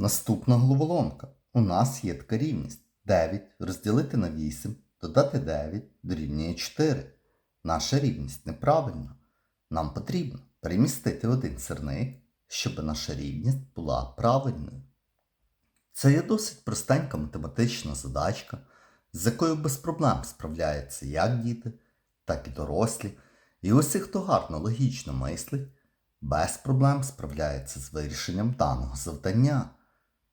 Наступна головоломка. У нас є така рівність. 9 розділити на 8, додати 9 дорівнює 4. Наша рівність неправильна. Нам потрібно перемістити один сирник, щоб наша рівність була правильною. Це є досить простенька математична задачка, з якою без проблем справляються як діти, так і дорослі. І усі, хто гарно логічно мислить, без проблем справляється з вирішенням даного завдання.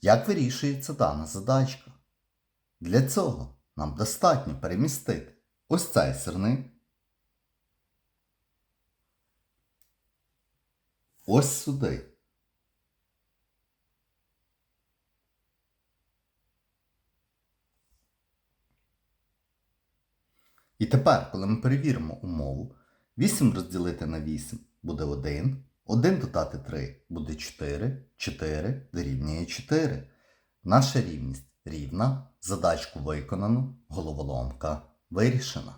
Як вирішується дана задачка? Для цього нам достатньо перемістити ось цей сирник. Ось сюди. І тепер, коли ми перевіримо умову, 8 розділити на 8 буде 1, 1 додати 3 буде 4, 4 дорівнює 4. Наша рівність рівна, задачку виконано, головоломка вирішена.